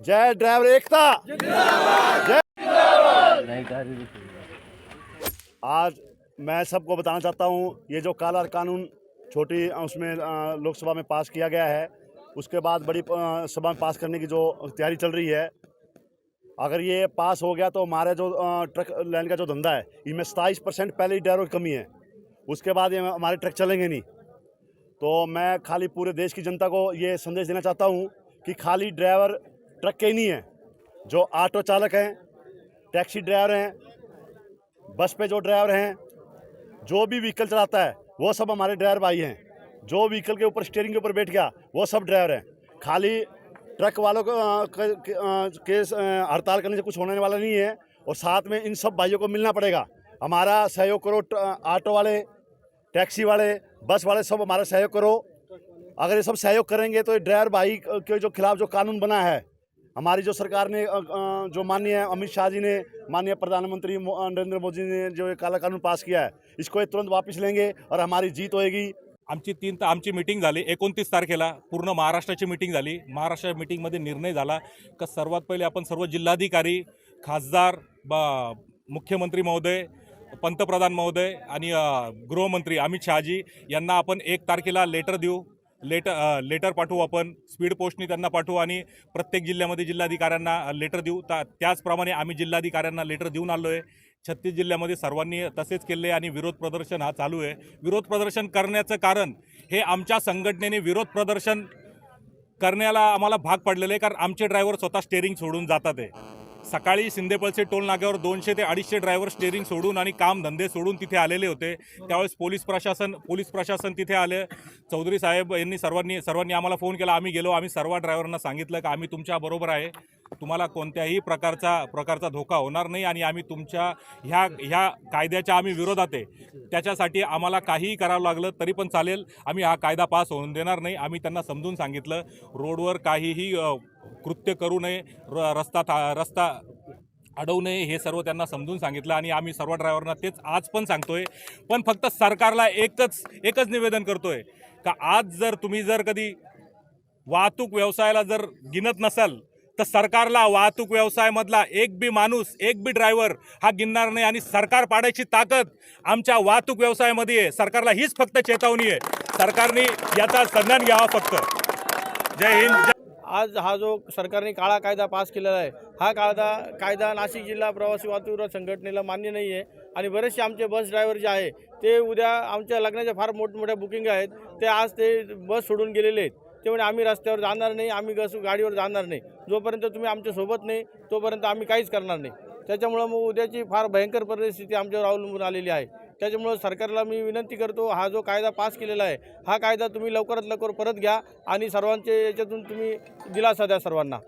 जय driver एकता। आज मैं सबको बताना चाहता हूँ, ये जो काला कानून छोटी उसमें लोकसभा में पास किया गया है, उसके बाद बड़ी सभा में पास करने की जो तैयारी चल रही है, अगर ये पास हो गया तो हमारे जो ट्रक लाइन का जो धंधा है, इनमें सताईस परसेंट पहले ही ड्राइवर की कमी है, उसके बाद ये हमारे ट्रक चलेंगे नहीं। तो मैं खाली पूरे देश की जनता को ये संदेश देना चाहता हूँ कि खाली ड्राइवर ट्रक के ही नहीं है, जो ऑटो चालक हैं, टैक्सी ड्राइवर हैं, बस पे जो ड्राइवर हैं, जो भी व्हीकल चलाता है, वो सब हमारे ड्राइवर भाई हैं। जो व्हीकल के ऊपर स्टेयरिंग के ऊपर बैठ गया, वो सब ड्राइवर हैं। खाली ट्रक वालों को केस हड़ताल करने से कुछ होने वाला नहीं है, और साथ में इन सब भाइयों को मिलना पड़ेगा। हमारा सहयोग करो ऑटो वाले, टैक्सी वाले, बस वाले, सब हमारा सहयोग करो। अगर ये सब सहयोग करेंगे तो ये ड्राइवर भाई के जो खिलाफ जो कानून बना है हमारी जो सरकार ने जो माननीय अमित शाह जी ने माननीय प्रधानमंत्री मो- नरेंद्र मोदी ने जो काला कानून पास किया है इसको ये तुरंत वापस लेंगे और हमारी जीत होएगी। आमची तीन तर आमची मिटिंग झाली एकोणतीस तारखेला पूर्ण महाराष्ट्राची मिटिंग झाली. महाराष्ट्र मिटिंगमध्ये निर्णय झाला का सर्वात पहिले आपण सर्व जिल्हाधिकारी खासदार बा मुख्यमंत्री महोदय पंतप्रधान महोदय आणि गृहमंत्री अमित शहाजी यांना आपण एक तारखेला लेटर देऊ. लेटर लेटर पाठवू आपण. स्पीड पोस्टनी त्यांना पाठवू आणि प्रत्येक जिल्ह्यामध्ये जिल्हाधिकाऱ्यांना लेटर देऊ. त्या त्याचप्रमाणे आम्ही जिल्हाधिकाऱ्यांना लेटर देऊन आलो आहे छत्तीस जिल्ह्यामध्ये सर्वांनी तसेच केले आणि विरोध प्रदर्शन हा चालू आहे. विरोध प्रदर्शन करण्याचं कारण हे आमच्या संघटनेने विरोध प्रदर्शन करण्याला आम्हाला भाग पडलेलं आहे. कारण आमचे ड्रायव्हर स्वतः स्टेअरिंग सोडून जातात आहे. सकाळी शिंदेपळसे टोल नाक्यावर दोनशे ते अडीचशे ड्रायव्हर स्टेरिंग सोडून आणि काम धंदे सोडून तिथे आलेले होते. त्यावेळेस पोलीस प्रशासन पोलीस प्रशासन तिथे आले. चौधरी साहेब यांनी सर्वांनी सर्वांनी आम्हाला फोन केला. आम्ही गेलो. आम्ही सर्व ड्रायव्हरांना सांगितलं की आम्ही तुमच्या बरोबर आहे. तुम्हाला कोणत्याही प्रकारचा प्रकारचा धोका होणार नाही आणि आम्ही तुमच्या ह्या ह्या कायद्याच्या आम्ही विरोधात आहे. त्याच्यासाठी आम्हाला काहीही करावं लागलं तरी पण चालेल. आम्ही हा कायदा पास होऊन देणार नाही. आम्ही त्यांना समजून सांगितलं. रोडवर काहीही कृत्य करू नये र रस्ता था रस्ता अडवू नये हे सर्व त्यांना समजून सांगितलं आणि आम्ही सर्व ड्रायव्हरना तेच आज पण सांगतोय. पण फक्त सरकारला एकच एकच निवेदन करतोय का आज जर तुम्ही जर कधी वाहतूक व्यवसायाला जर गिनत नसाल तर सरकारला वाहतूक व्यवसायामधला एक बी माणूस एक बी ड्रायव्हर हा गिनणार नाही आणि सरकार पाडायची ताकद आमच्या वाहतूक व्यवसायामध्ये आहे. सरकारला हीच फक्त चेतावणी आहे. सरकारने याचा संज्ञान घ्यावा फक्त. जय हिंद आज हा जो सरकारने काळा कायदा पास केलेला आहे हा कायदा कायदा नाशिक जिल्हा प्रवासी वाहतूक संघटनेला मान्य नाही आहे आणि बरेचसे आमचे बस ड्रायव्हर जे आहे ते उद्या आमच्या लग्नाच्या फार मोठमोठ्या बुकिंग आहेत. ते आज ते बस सोडून गेलेले आहेत. ते म्हणे आम्ही रस्त्यावर जाणार नाही आम्ही गस गाडीवर जाणार नाही. जोपर्यंत तुम्ही आमच्यासोबत नाही तोपर्यंत आम्ही काहीच करणार नाही. त्याच्यामुळं मग उद्याची फार भयंकर परिस्थिती आमच्यावर अवलंबून आलेली आहे. त्याच्यामुळं सरकारला मी विनंती करतो हा जो कायदा पास केलेला आहे हा कायदा तुम्ही लवकरात लवकर परत घ्या आणि सर्वांचे याच्यातून तुम्ही दिलासा द्या सर्वांना.